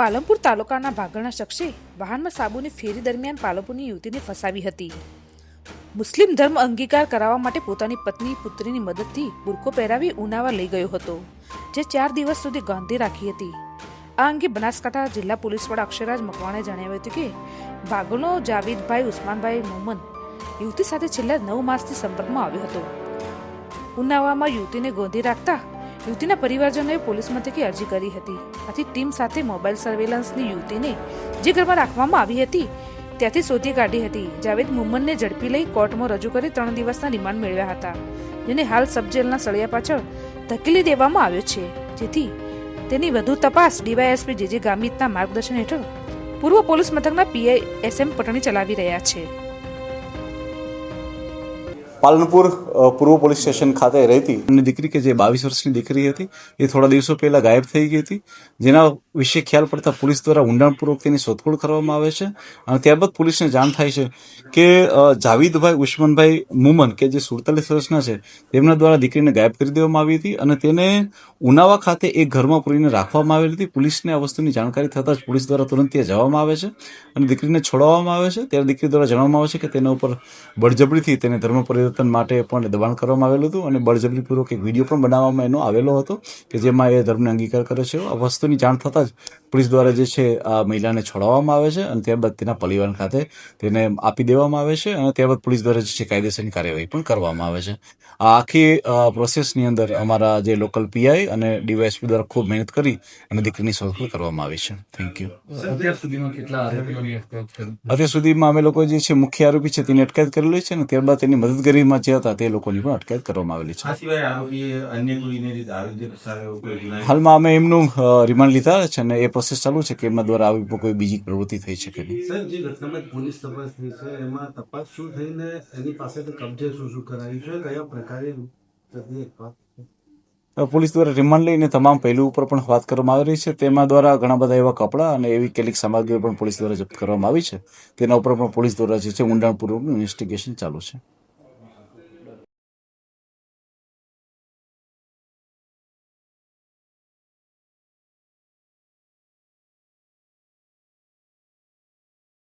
પાલનપુર તાલુકાના ભાગળના શખ્સે વાહનમાં સાબુની ફેરી દરમિયાન પાલનપુરની યુવતીને ફસાવી હતી. મુસ્લિમ ધર્મ અંગીકાર કરાવવા માટે પોતાની પત્ની, પુત્રીની મદદથી બુરકો પહેરાવી ઉનાવા લઈ ગયો હતો, જે ચાર દિવસ સુધી ગાંધી રાખી હતી. આ અંગે બનાસકાંઠા જિલ્લા પોલીસ વડા અક્ષરાજ મકવાણે જણાવ્યું હતું કે ભાગોનો જાવેદભાઈ ઉસ્માનભાઈ મોમન યુવતી સાથે છેલ્લા નવ માસથી સંપર્કમાં આવ્યો હતો. ઉનાવામાં યુવતીને ગોંધી રાખતા યુવતીના પરિવારજનોએ પોલીસ મથકે અરજી કરી હતી. આથી ટીમ સાથે મોબાઈલ સર્વેલન્સની યુવતીને જે ઘરમાં રાખવામાં આવી હતી, ત્યાંથી શોધી કાઢી હતી. જાવેદ મુમનને ઝડપી લઈ કોર્ટમાં રજૂ કરી ત્રણ દિવસના રિમાન્ડ મેળવ્યા હતા, જેને હાલ સબજેલના સળિયા પાછળ ધકેલી દેવામાં આવ્યો છે. જેથી તેની વધુ તપાસ ડીવાયએસપી જે જે ગામિતના માર્ગદર્શન હેઠળ પૂર્વ પોલીસ મથકના પીઆઈ એસ પટણી ચલાવી રહ્યા છે. પાલનપુર પૂર્વ પોલીસ સ્ટેશન ખાતે રહેતી એમની દીકરી કે જે બાવીસ વર્ષની દીકરી હતી, એ થોડા દિવસો પહેલા ગાયબ થઈ ગઈ હતી. જેના વિશે ખ્યાલ પડતા પોલીસ દ્વારા ઊંડાણપૂર્વક તેની શોધખોળ કરવામાં આવે છે અને ત્યારબાદ પોલીસને જાણ થાય છે કે જાવીદભાઈ ઉસ્માનભાઈ મુમન, કે જે સુડતાલીસ વર્ષના છે, તેમના દ્વારા દીકરીને ગાયબ કરી દેવામાં આવી હતી અને તેને ઉનાવા ખાતે એક ઘરમાં પૂરીને રાખવામાં આવેલી હતી. પોલીસને આ વસ્તુની જાણકારી થતાં જ પોલીસ દ્વારા તુરંત ત્યાં જવામાં આવે છે અને દીકરીને છોડાવવામાં આવે છે. ત્યારે દીકરી દ્વારા જણાવવામાં આવે છે કે તેના ઉપર બળજબરીથી તેને ધર્મ પરિવર્તન માટે પણ દબાણ કરવામાં આવેલું હતું અને બળજબરીપૂર્વક એક વીડિયો પણ બનાવવામાં એનો આવેલો હતો કે જેમાં એ ધર્મને અંગીકાર કરે છે. આ વસ્તુની જાણ થતાં જ પોલીસ દ્વારા જે છે આ મહિલાને છોડાવવામાં આવે છે અને ત્યારબાદ તેના પરિવાર ખાતે તેને આપી દેવામાં આવે છે અને ત્યારબાદ પોલીસ દ્વારા જે છે કાયદેસરની કાર્યવાહી પણ કરવામાં આવે છે. આ આખી પ્રોસેસની અંદર અમારા જે લોકલ પીઆઈ અને ડીવાયએસપી દ્વારા ખૂબ મહેનત કરી અને દીકરીની શોધખોળ કરવામાં આવી છે. થેન્ક યુ અત્યાર સુધીમાં અમે લોકો જે છે મુખ્ય આરોપી છે તેની અટકાયત કરેલી છે અને ત્યારબાદ તેની મદદગારીમાં જે હતા તે લોકોની પણ અટકાયત કરવામાં આવેલી છે. હાલમાં અમે એમનું રિમાન્ડ લીધા છે અને એ પ્રોસેસ ચાલુ છે કે એમના દ્વારા આવી કોઈ બીજી પ્રવૃત્તિ થઈ શકે નહીં? સર જે ઘટનામાં પોલીસ તપાસ થઈ છે એમાં તપાસ શું થઈને એની પાસેથી કબજે શું શું કરાયું છે કયા પ્રકારે પોલીસ દ્વારા રિમાન્ડ લઈને તમામ પહેલું ઉપર પણ વાત કરવામાં આવી રહી છે. તેમાં દ્વારા ઘણા બધા એવા કપડાં અને એવી કેટલીક સામગ્રીઓ પણ પોલીસ દ્વારા જપ્ત કરવામાં આવી છે. તેના ઉપર પણ પોલીસ દ્વારા જે છે ઊંડાણપૂર્વકનું ઇન્વેસ્ટિગેશન ચાલુ છે.